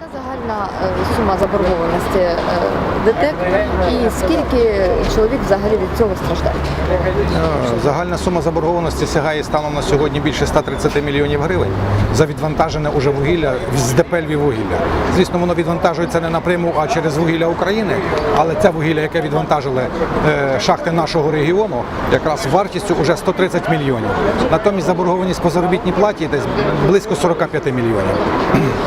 Яка загальна е, сума заборгованості е, ДТЕК і скільки чоловік взагалі від цього страждає? Е, Загальна сума заборгованості сягає станом на сьогодні більше 130 мільйонів гривень за відвантажене уже вугілля з ДП «Львіввугілля». Звісно, воно відвантажується не напряму, а через вугілля України. Але це вугілля, яке відвантажили шахти нашого регіону, якраз вартістю вже 130 мільйонів. Натомість заборгованість по заробітній платі десь близько 45 мільйонів.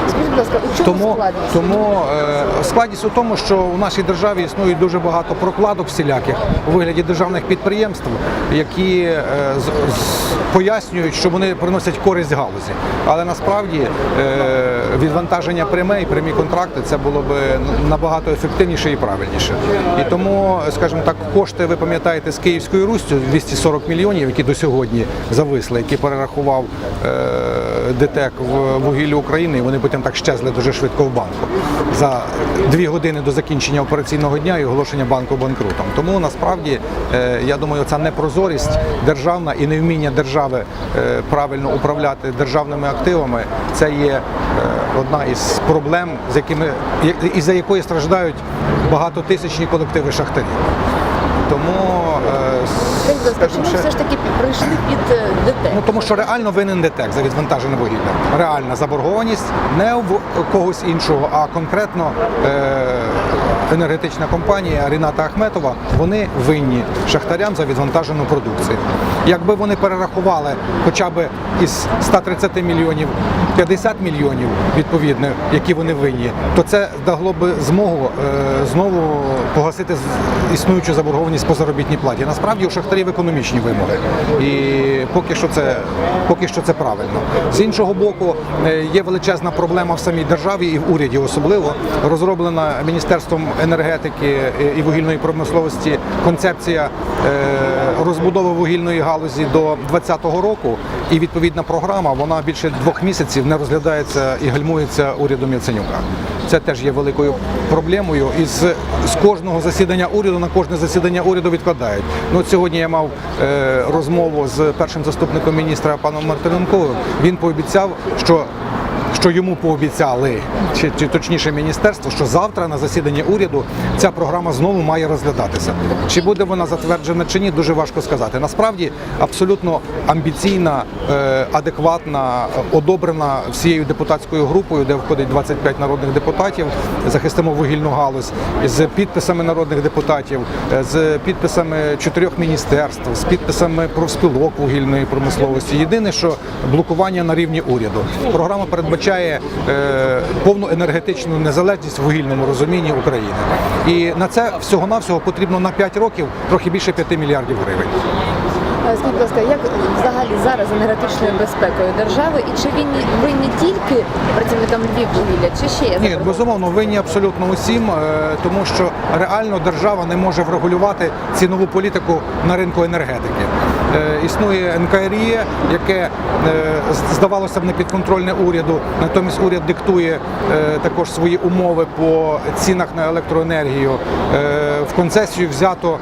Скажіть, будь ласка, у чому Тому, складність? тому е, складність у тому, що у нашій державі існує дуже багато прокладок всіляких у вигляді державних підприємств, які е, з, з- пояснюють, що вони приносять користь галузі. Але насправді е, відвантаження пряме і прямі контракти це було б набагато ефективніше і правильніше. І тому, скажімо так, кошти ви пам'ятаєте з Київською Руссю 240 мільйонів, які до сьогодні зависли, які перерахував е, ДТЕК в вугілля України, і вони потім так щезли дуже швидко в банку за дві години до закінчення операційного дня і оголошення банку банкрутом. Тому насправді е, я думаю, ця непрозорість державна і невміння держави е, правильно управляти державними активами це є е, одна із проблем, з якими і за якої страждають багатотисячні колективи шахтарів. Тому е, скажімо, ще- все ж таки прийшли під е, ДТЕК? Ну тому що реально винен ДТЕК за відвантажене вугілля. Реальна заборгованість не в когось іншого, а конкретно е- енергетична компанія Ріната Ахметова. Вони винні шахтарям за відвантажену продукцію. Якби вони перерахували хоча б із 130 мільйонів 50 мільйонів відповідно, які вони винні, то це дало би змогу знову погасити існуючу заборгованість по заробітній платі. Насправді у шахтарів економічні вимоги. І поки що це поки що це правильно. З іншого боку, е, є величезна проблема в самій державі і в уряді особливо розроблена міністерством енергетики і вугільної промисловості концепція е, розбудови вугільної галузі до 2020 року. І відповідна програма вона більше двох місяців не розглядається і гальмується урядом Яценюка. Це теж є великою проблемою. І з, з кожного засідання уряду на кожне засідання уряду відкладають. Ну от сьогодні я мав е, розмову з першим заступником міністра паном Мартиненковим. Він пообіцяв, що що йому пообіцяли, чи, чи точніше міністерство, що завтра на засіданні уряду ця програма знову має розглядатися. Чи буде вона затверджена чи ні, дуже важко сказати. Насправді абсолютно амбіційна, е, адекватна, одобрена всією депутатською групою, де входить 25 народних депутатів, захистимо вугільну галузь з підписами народних депутатів, е, з підписами чотирьох міністерств, з підписами профспілок вугільної промисловості. Єдине, що блокування на рівні уряду. Програма передбачає е, повну енергетичну незалежність в вугільному розумінні України. І на це всього-навсього потрібно на 5 років трохи більше 5 мільярдів гривень. Е, Скажіть, будь ласка, як взагалі зараз енергетичною безпекою держави і чи винні, винні тільки працівникам Львіввугілля, чи ще є Ні, безумовно, винні абсолютно усім, е, тому що реально держава не може врегулювати цінову політику на ринку енергетики. Е, Існує НКРЄ, яке е, здавалося б не підконтрольне уряду, натомість уряд диктує е, також свої умови по цінах на електроенергію. В концесію взято,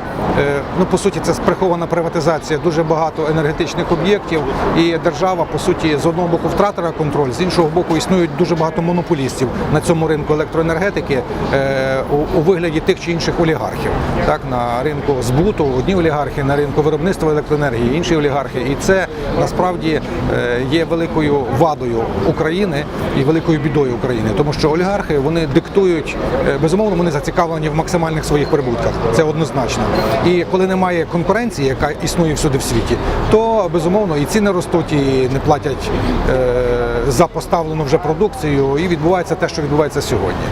ну по суті, це сприхована приватизація дуже багато енергетичних об'єктів, і держава по суті з одного боку втратила контроль, з іншого боку існують дуже багато монополістів на цьому ринку електроенергетики у вигляді тих чи інших олігархів. Так на ринку збуту одні олігархи, на ринку виробництва електроенергії, інші олігархи, і це насправді е, є великою вадою України і великою бідою України, тому що олігархи вони диктують е, безумовно, вони зацікавлені в максимальних своїх прибутках. Це однозначно. І коли немає конкуренції, яка існує всюди в світі, то безумовно і ціни ростуть, і не платять е, за поставлену вже продукцію, і відбувається те, що відбувається сьогодні.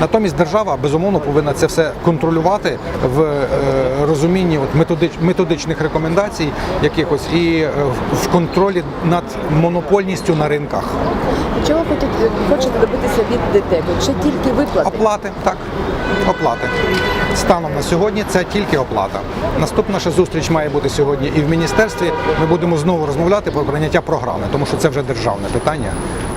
Натомість держава безумовно повинна це все контролювати в розумінні от методич, методичних рекомендацій якихось і е, в- контролі над монопольністю на ринках. Чого ви хочете, хочете добитися від ДТЕК? Чи тільки виплати? Оплати, так, оплати. Станом на сьогодні це тільки оплата. Наступна наша зустріч має бути сьогодні і в міністерстві. Ми будемо знову розмовляти про прийняття програми, тому що це вже державне питання.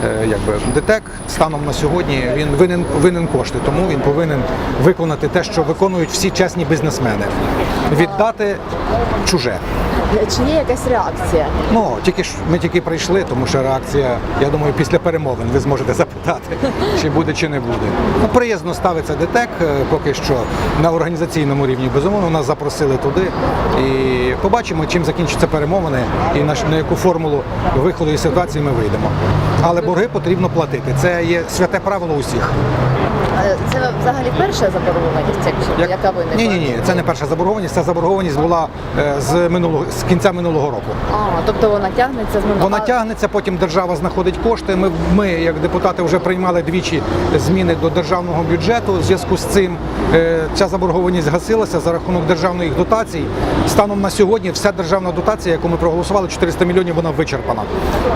Е, Якби ДТЕК станом на сьогодні він винен винен кошти, тому він повинен виконати те, що виконують всі чесні бізнесмени. Віддати чуже. Чи є якась реакція? Ну тільки ж ми тільки прийшли, тому що реакція, я думаю, після перемовин ви зможете запитати, чи буде, чи не буде. Ну, приязно ставиться ДТЕК е, поки що на організаційному рівні. Безумовно, нас запросили туди. І побачимо, чим закінчаться перемовини і на, на яку формулу виходу із ситуації ми вийдемо. Але борги потрібно платити. Це є святе правило усіх. Це взагалі перша заборгованість, якщо Як- яка виникла? Ні, ні, ні, це не перша заборгованість. Ця заборгованість була е, з минулого з кінця минулого року. А, тобто вона тягнеться з минулого. Вона тягнеться, потім держава знаходить кошти. Ми, ми, як депутати, вже приймали двічі зміни до державного бюджету. У зв'язку з цим е, ця заборгованість згасилася за рахунок державних дотацій. Станом на сьогодні вся державна дотація, яку ми проголосували, 400 мільйонів, вона вичерпана.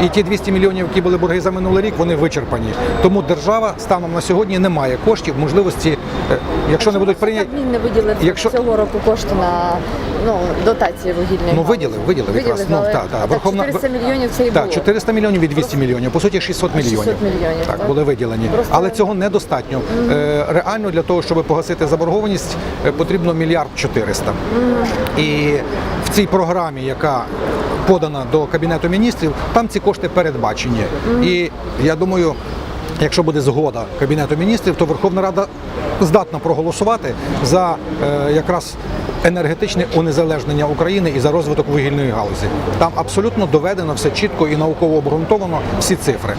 І ті 200 мільйонів, які були борги за минулий рік, вони вичерпані. Тому держава станом на сьогодні не має коштів, можливості, е, якщо не будуть прийняті. Кабмін не виділив Якщо- цього року кошти на ну, дотації вугільної. Ну, галузі. виділив, виділив якраз. Ну, але так, так. Верховна- 400 мільйонів це і було. Так, 400 мільйонів і 200 мільйонів. По суті, 600 мільйонів. 600 мільйонів, Так, так. були виділені. Просто- Але цього недостатньо. Е, Реально для того, щоб погасити заборгованість, е, потрібно мільярд 400. І в цій програмі, яка подана до Кабінету міністрів, там ці кошти передбачені. І я думаю, якщо буде згода Кабінету міністрів, то Верховна Рада здатна проголосувати за е, якраз енергетичне унезалежнення України і за розвиток вугільної галузі. Там абсолютно доведено все чітко і науково обґрунтовано всі цифри.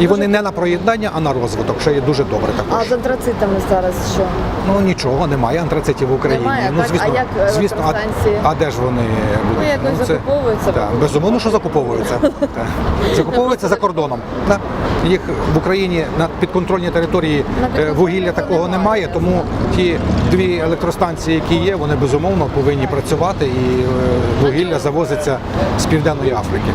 І вони не на проєднання, а на розвиток, що є дуже добре А з антрацитами зараз що? Ну нічого, немає антрацитів в Україні. Немає, ну, так? А як звісно, а, а де ж вони будуть? Ну, якось закуповуються, Так, безумовно, що закуповуються. Закуповуються за кордоном. Так. Їх в Україні на підконтрольній території На е, підконтрольній вугілля такого немає, тому ті дві електростанції, які є, вони безумовно повинні працювати і е, вугілля завозиться з Південної Африки.